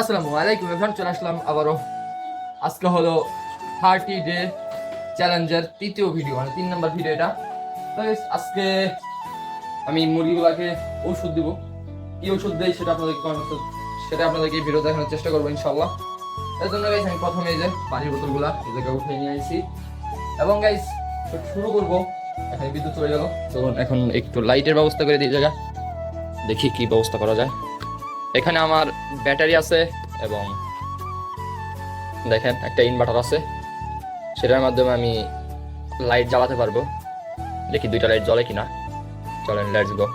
আসসালামু আলাইকুম এভরিওয়ান চলে আসলাম আবারও। আজকে হলো থার্টি ডে চ্যালেঞ্জের তৃতীয় ভিডিও মানে তিন নম্বর ভিডিও এটা। আজকে আমি মুরগিগুলোকে ওষুধ দিব। কি ওষুধ দেই সেটা আপনাদেরকে সেটা আপনাদেরকে ভিডিও দেখানোর চেষ্টা করব ইনশাল্লাহ এর জন্য গাইস আমি প্রথমে এই যে পানির বোতলগুলো জায়গায় উঠে নিয়ে আসি এবং গাইস শুরু করব। এখানে বিদ্যুৎ চলে গেল। চলুন এখন একটু লাইটের ব্যবস্থা করে দিই জায়গা দেখি কি ব্যবস্থা করা যায়। এখানে আমার ব্যাটারি আছে এবং দেখেন একটা ইনভার্টার আছে। সেটার মাধ্যমে আমি লাইট জ্বালাতে পারব। দেখি দুইটা লাইট জ্বলে কিনা। চলেন লেটস গো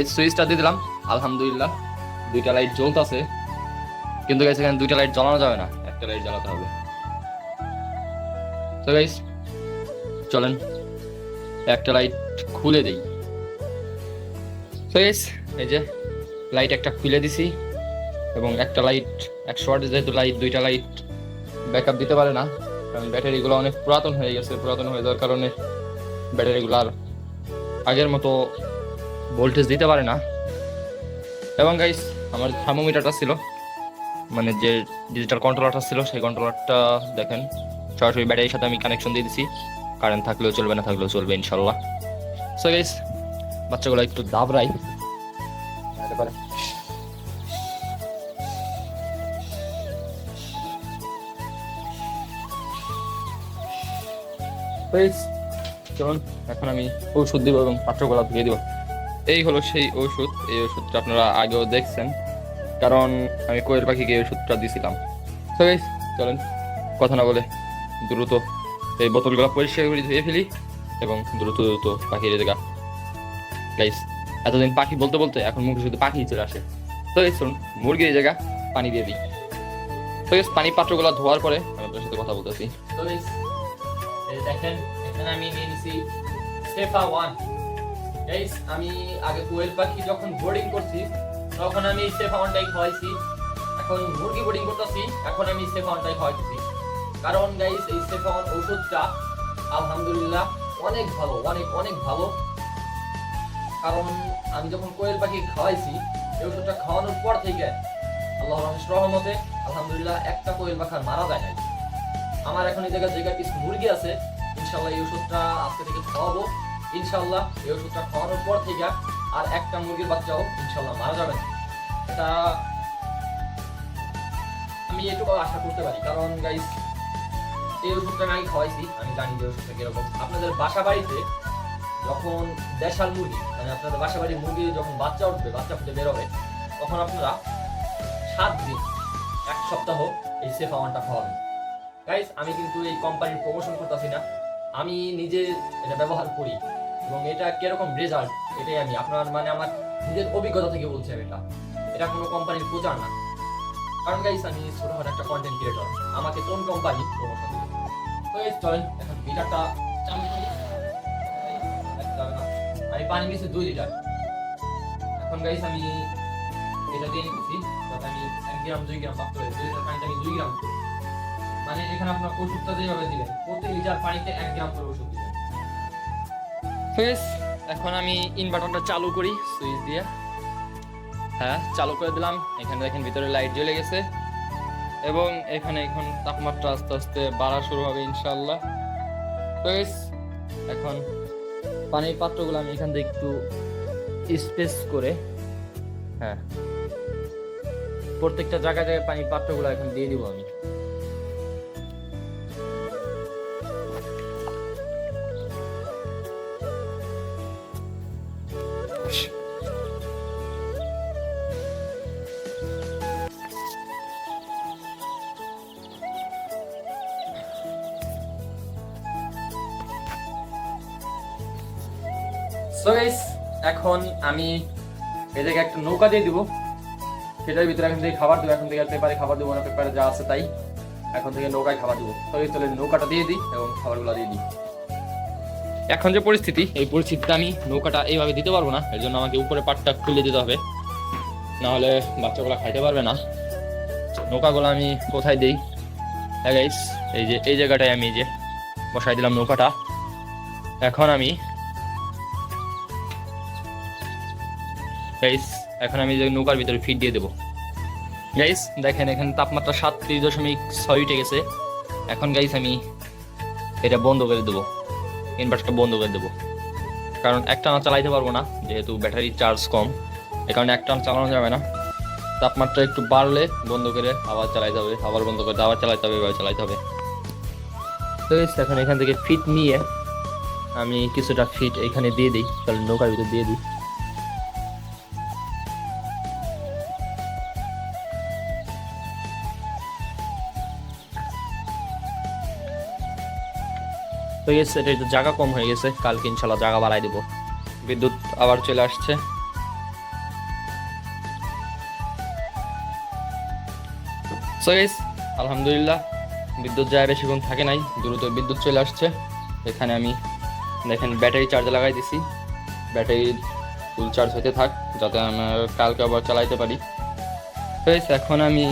এই সুইচটা দিয়ে দিলাম। আলহামদুলিল্লাহ, দুইটা লাইট জ্বলতেছে। কিন্তু গাইস এখানে দুইটা লাইট জ্বালানো যাবে না। একটা লাইট জ্বালাতে হবে। তো গাইস চলেন। একটা লাইট খুলে দেই। তো গাইস এই যে লাইট একটা খুলে দিছি এবং একটা লাইট একশো ওয়াট যেহেতু লাইট দুইটা লাইট ব্যাকআপ দিতে পারে না, কারণ ব্যাটারিগুলো অনেক পুরাতন হয়ে গেছে, পুরাতন হয়ে যাওয়ার কারণে ব্যাটারিগুলো আর আগের মতো ভোল্টেজ দিতে পারে না। এবং গাইস আমার থার্মোমিটারটা ছিল মানে যে ডিজিটাল কন্ট্রোলারটা ছিল, সেই কন্ট্রোলারটা দেখেন, সরাসরি ব্যাটারির সাথে আমি কানেকশন দিয়ে দিছি কারেন্ট থাকলেও চলবে, না থাকলেও চলবে ইনশাল্লাহ সো গাইস বাচ্চাগুলো একটু দাবরাই হতে পারে। চলুন, এখন আমি ঔষধ দিব এবং পাত্রগুলো ধুয়ে দিব। এই হলো সেই ওষুধ এই ওষুধটা আপনারা আগেও দেখছেন, কারণ আমি কোয়েল পাখিকে এই ওষুধটা দিয়েছিলাম চলেন, কথা না বলে দ্রুত এই বোতলগুলো পরিষ্কার করে ধুয়ে ফেলি এবং দ্রুত দ্রুত পাখির জায়গা। গাইস এতদিন পাখি বলতে বলতে এখন মুখে শুধু পাখি চলে আসে। তো এই শুনুন মুরগির এই জায়গা পানি দিয়ে দিই। তো guys, পানি পাত্রগুলো ধোয়ার পরে আমি আপনার সাথে কথা বলতেছি। তো দেখেন এখানে আমি আগে কোয়েল পাখি যখন বোর্ডিং করছি তখন আমি সেফা ওয়ানটাই খাওয়াইছি। এখন মুরগি বোর্ডিং করতেছি এখন আমি সেফা ওয়ানটাই খাওয়াইতেছি। কারণ গাইস এই সেফা ওয়ান ওষুধটা আলহামদুলিল্লাহ অনেক ভালো অনেক অনেক ভালো। কারণ আমি যখন কোয়েল পাখি খাওয়াইছি, এই ওষুধটা খাওয়ানোর পর থেকে আল্লাহ রহমতে, আলহামদুলিল্লাহ একটা কোয়েল পাখা মারা যায় নাই। আমার এখন এই জায়গায় জায়গায় কিছু মুরগি আছে ইনশাল্লাহ এই ওষুধটা আজকে থেকে খাওয়াবো। ইনশাল্লাহ এই ওষুধটা খাওয়ানোর পর থেকে আর একটা মুরগির বাচ্চাও ইনশাল্লাহ মারা যাবে না। এটা আমি এটুকু আশা করতে পারি। কারণ গাইস এই ওষুধটা আমি খাওয়াইছি, আমি জানি যে ওষুধটা কীরকম। আপনাদের বাসা বাড়িতে যখন দেশাল মুরগি মানে আপনাদের বাসা বাড়ির মুরগি যখন বাচ্চা উঠবে, বাচ্চা ফুটে বেরোবে তখন আপনারা সাত দিন, এক সপ্তাহ এই সেফাওয়ানটা খাওয়াবেন গাইস আমি কিন্তু এই কোম্পানির প্রমোশন করতেছি না। আমি নিজে এটা ব্যবহার করি এবং এটা কীরকম রেজাল্ট এটাই আমি আপনার মানে আমার নিজের অভিজ্ঞতা থেকে বলছি আমি এটা। এটা কোনো কোম্পানির প্রচার না। কারণ গাইস আমি ছোটখাটো একটা কন্টেন্ট ক্রিয়েটর আমাকে কোন কোম্পানি প্রমোশন দিবে তো এই চলেন, এখন হবে না। আমি পানি নিয়েছি দুই লিটার। এখন গাইস আমি এটা দিয়ে নিচ্ছি যাতে আমি এক গ্রাম, দুই গ্রাম পাত্র দুই লিটার পানিতে আমি দুই গ্রাম মানে এখানে আপনার ওষুধটা যেভাবে দিবেন, প্রতি লিটার পানিতে এক গ্রাম করে ওষুধ ফেস এখন আমি ইনভার্টারটা চালু করি সুইচ দিয়ে। হ্যাঁ চালু করে দিলাম। এখানে দেখেন ভিতরে লাইট জ্বলে গেছে। এবং এখানে এখন তাপমাত্রা আস্তে আস্তে বাড়া শুরু হবে ইনশাল্লাহ এখন পানির পাত্রগুলো আমি এখান থেকে একটু স্পেস করে হ্যাঁ প্রত্যেকটা জায়গায় জায়গায় পানির পাত্রগুলো এখন দিয়ে দিব আমি। সো গাইস এখন আমি জায়গায় একটা নৌকা দিয়ে দিব। সেটার ভিতরে এখন থেকে খাবার দেবো, এখন থেকে পেপারে খাবার দেবো না, পেপারে যা আছে তাই। এখন থেকে নৌকায় খাবার দেবো। তো এই চলে নৌকাটা দিয়ে দিই এবং খাবারগুলো দিয়ে দিই। এখন যে পরিস্থিতি, এই পরিস্থিতিতে আমি নৌকাটা এইভাবে দিতে পারব না। এর জন্য আমাকে উপরে পাটটা খুলে দিতে হবে। না হলে বাচ্চাগুলো খাইতে পারবে না। নৌকাগুলো আমি কোথায় দিই? হ্যাঁ গাইস এই যে, এই জায়গাটায় আমি যে বসাই দিলাম নৌকাটা। এখন আমি গাইস এখন আমি যে নৌকার ভিতরে ফিট দিয়ে দেবো। গাইস দেখেন, এখানে তাপমাত্রা সাতত্রিশ দশমিক ছয় উঠে গেছে। এখন গাইস আমি এটা বন্ধ করে দেবো। ইনভার্টারটা বন্ধ করে দেবো। কারণ একটা না চালাইতে পারব না, যেহেতু ব্যাটারি চার্জ কম। এ কারণে একটা চালানো যাবে না। তাপমাত্রা একটু বাড়লে বন্ধ করে আবার চালাইতে হবে, আবার বন্ধ করে আবার চালাইতে হবে এবার চালাইতে হবে। তো এখন এখান থেকে ফিট নিয়ে আমি কিছুটা ফিট এখানে দিয়ে দিই। তাহলে নৌকার ভিতরে দিয়ে দিই। তো গেছে, এটা একটু জায়গা কম হয়ে গেছে, কালকে ইনশাল্লাহ জায়গা বাড়াই দেবো। বিদ্যুৎ আবার চলে আসছে। আলহামদুলিল্লাহ, বিদ্যুৎ যায় বেশিক্ষণ থাকে নাই, দ্রুত বিদ্যুৎ চলে আসছে। এখানে আমি, দেখেন ব্যাটারি চার্জ লাগাই দিছি। ব্যাটারি ফুল চার্জ হতে থাক, যাতে আমি কালকে আবার চালাইতে পারি। এখন আমি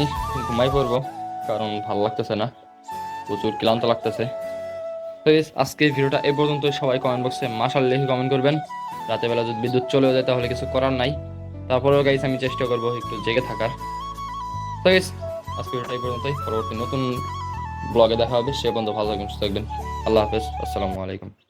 ঘুমাই পড়ব, কারণ ভালো লাগতেছে না। প্রচুর ক্লান্ত লাগতেছে। তো আজকে ভিডিওটা এ পর্যন্ত সবাই কমেন্ট বক্সে মাসাল লিখে কমেন্ট করবেন। রাতের বেলা যদি বিদ্যুৎ চলেও যায় তাহলে কিছু করার নাই। তারপরেও গাইস আমি চেষ্টা করব একটু জেগে থাকার। তো guys, আজকের ভিডিওটা এই পর্যন্তই। পরবর্তী নতুন ব্লগে দেখা হবে। সে পর্যন্ত ভালো থাকবেন সুস্থ থাকবেন। আল্লাহ হাফেজ। আসসালামু আলাইকুম।